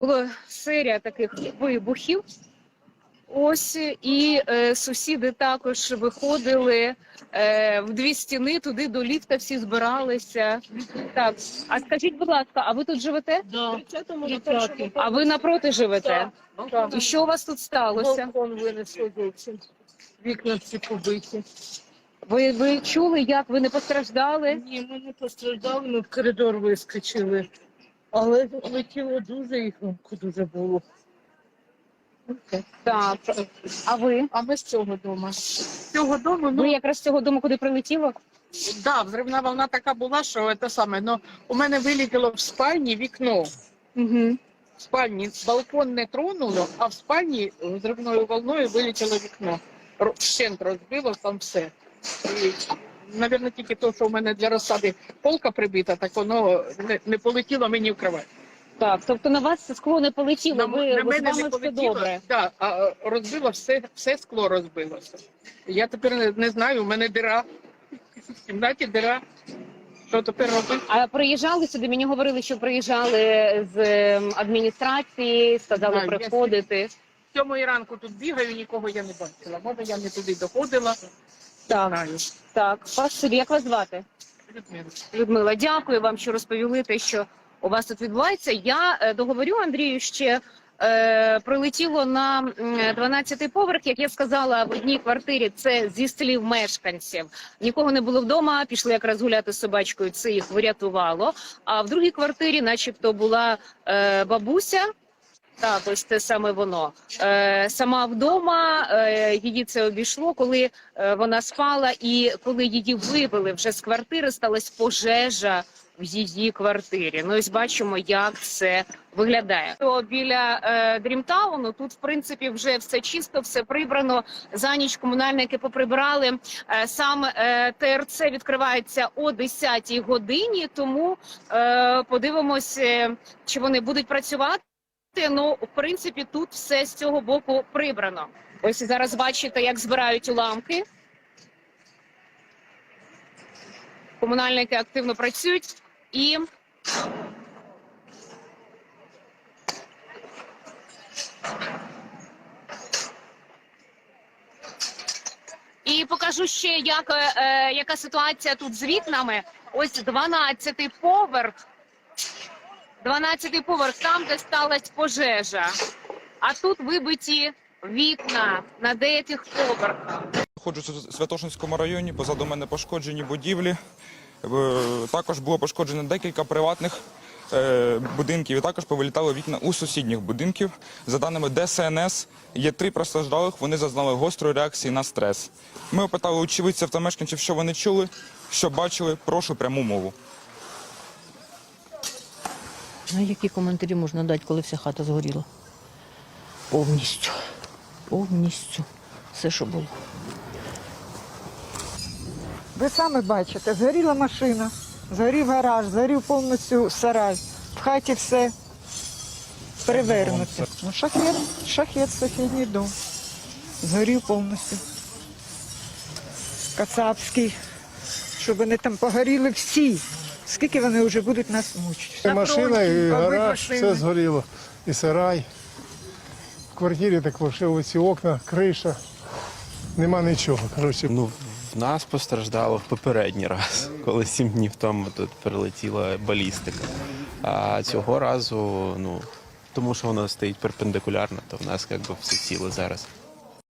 була серія таких вибухів. Ось і е, сусіди також виходили е, в дві стіни туди до ліфта, всі збиралися. Так, а скажіть, будь ласка, а ви тут живете? Да. А ви напроти живете? Так. І що у вас тут сталося? Балкон винесло зовсім. Вікна всі побиті. Ви, ви чули, як ви не постраждали? Ні, ми не постраждали, ми в коридор вискочили. Але летіло дуже і громко дуже було. Так. А ви? А ми з цього дому. З цього дому, ну, Ви якраз з цього дому, куди прилетіло? да, взривна волна така була, що це саме. Ну, у мене вилетіло в спальні вікно. Угу. В спальні балкон не тронуло, а в спальні взривною волною вилетіло вікно. Ро- Вщент розбило там все. І, Навірно, тільки то, що у мене для розсади полка прибита, так воно не, не полетіло мені в кровать. Так, тобто на вас скло не полетіло, На, ви, на мене не полетіло, добре. да, а розбило все, все скло розбилося. Я тепер не, не знаю, у мене дира. В кімнаті дира. Що тепер робити? А приїжджали сюди, мені говорили, що приїжджали з ем, адміністрації, сказали Да, я приходити. Сьомої ранку тут бігаю, нікого я не бачила. Може, я не туди доходила. Так, Знаю. так. Спасибі. Як вас звати? Людмила. Людмила, дякую вам, що розповіли те, що у вас тут відбувається. Я е, договорю Андрію ще. Е, прилетіло на м, 12-й поверх, як я сказала, в одній квартирі це зі слів мешканців. Нікого не було вдома, пішли якраз гуляти з собачкою. Це їх врятувало. А в другій квартирі, начебто, була е, бабуся. Так, ось це саме воно. Е, сама вдома е, її це обійшло, коли е, вона спала, і коли її вивели вже з квартири, сталася пожежа в її квартирі. Ну ось бачимо, як це виглядає. Біля е, Дрімтауну тут, в принципі, вже все чисто, все прибрано. За ніч комунальники поприбирали. Е, сам е, ТРЦ відкривається о 10-й годині, тому е, подивимось, е, чи вони будуть працювати. Ну, в принципі, тут все з цього боку прибрано. Ось зараз бачите, як збирають уламки. Комунальники активно працюють і. І покажу ще, як, е, е, яка ситуація тут з вікнами. Ось 12-й поверх. 12-й поверх, там, де сталася пожежа. А тут вибиті вікна на деяких поверхах. Ходжу в Святошинському районі, позаду мене пошкоджені будівлі. Е, Також було пошкоджено декілька приватних е, будинків і також повилітали вікна у сусідніх будинків. За даними ДСНС, є три постраждалих, вони зазнали гострої реакції на стрес. Ми опитали очевидців та мешканців, що вони чули, що бачили. Прошу пряму мову. Ну, які коментарі можна дати, коли вся хата згоріла? Повністю. Повністю. Все, що було. Ви самі бачите, згоріла машина, згорів гараж, згорів повністю сарай. В хаті все перевернуте. Ну, шахет, шахет, сусідній дом. Згорів повністю. Кацапський, щоб вони там погоріли всі. Скільки вони вже будуть нас мучити? Машина, і гараж, все згоріло. І сарай. В квартирі також оці окна, криша. Нема нічого. Коротше, Ну, в нас постраждало в попередній раз, коли сім днів тому тут прилетіла балістика. А цього разу, ну, тому що воно стоїть перпендикулярно, то в нас якби все ціле зараз.